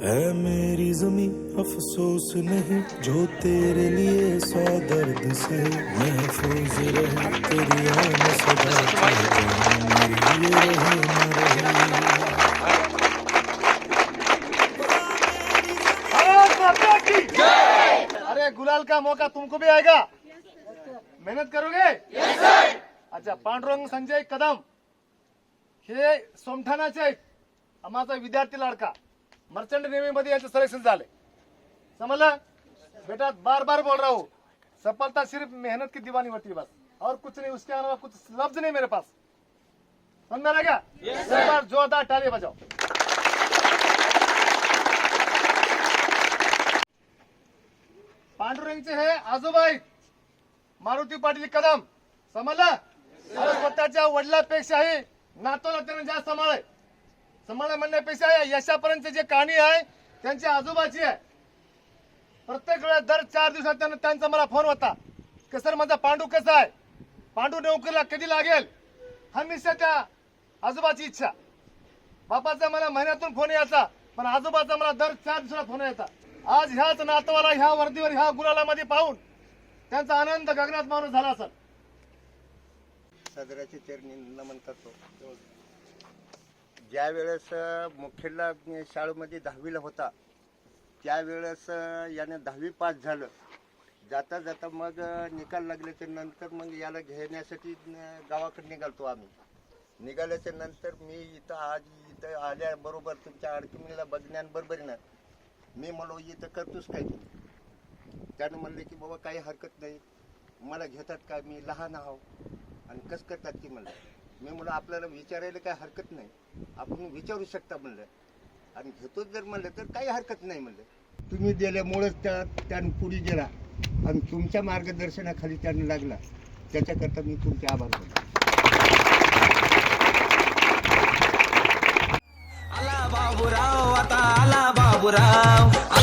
है मेरी जमी अफसोस नहीं जो तेरे लिए सौ दर्द से महफूज रहे। तेरी आन सदा मेरे रहे न रहे। अरे गुलाल का मौका तुमको भी आएगा। मेहनत करोगे? अच्छा पांडुरंग संजय कदम। हे सोमठाणाचे आहेत माझा विद्यार्थी लाडका। मर्चंट नेव्ही मध्ये याचं सिलेक्शन झाले समझला बेटा बार बार बोल रहा. हूँ सफलता सिर्फ मेहनत की दीवानी होती है बस. और कुछ नहीं उसके अलावा कुछ लफ्ज नहीं मेरे पास. समझ में आ गया? एक बार जोरदार ताली बजाओ. पांडुरंगचे हे आजोबा आहेत मारुती पाटील कदम. समजलं? स्वतःच्या वडिलापेक्षाही नातोला त्याने जास्त सांभाळ आहे म्हणण्यापेक्षा या यशापर्यंत जे कहाणी आहे त्यांच्या आजोबाची आहे. प्रत्येक वेळेस दर चार दिवसात त्यांना त्यांचा मला फोन होता. की सर माझा पांडू कसा आहे? पांडू नोकरीला कधी लागेल? हमेशा त्या आजोबाची इच्छा. बापाचा मला महिन्यातून फोन यायचा पण आजोबाचा मला दर चार दिवसाला फोन यायचा. आज ह्याच नातवाला ह्या वर्दीवर ह्या गुलालामध्ये पाहून त्यांचा आनंद गगनात माणूस झाला सर सदराचे चरणी नमन करतो. ज्या वेळेस मुखेडला शाळेमध्ये दहावीला होता त्यावेळेस याने दहावी पास झालं. जाता जाता मग निकाल लागल्याच्या नंतर मग याला घेण्यासाठी गावाकडे निघालतो आम्ही. निघाल्याच्या नंतर मी इथं आज इथं आल्याबरोबर तुमच्या अडचणीला बघण्याबरोबरीनं मी म्हणलो इथं करतोच काय त्यानं म्हणले की बाबा काही हरकत नाही. मला घेतात का? मी लहान आहो. आणि कसं करतात की म्हणलं. मी म्हणलं आपल्याला विचारायला काही हरकत नाही. आपण विचारू शकता म्हणलं. आणि घेतो जर म्हणलं तर काही हरकत नाही म्हणलं. तुम्ही दिल्यामुळंच त्या त्यानं पुढे गेला. आणि तुमच्या मार्गदर्शनाखाली त्यानं लागला. त्याच्याकरता मी तुमचे आभार मानतो. आला बाबूराव आता आला बाबूराव.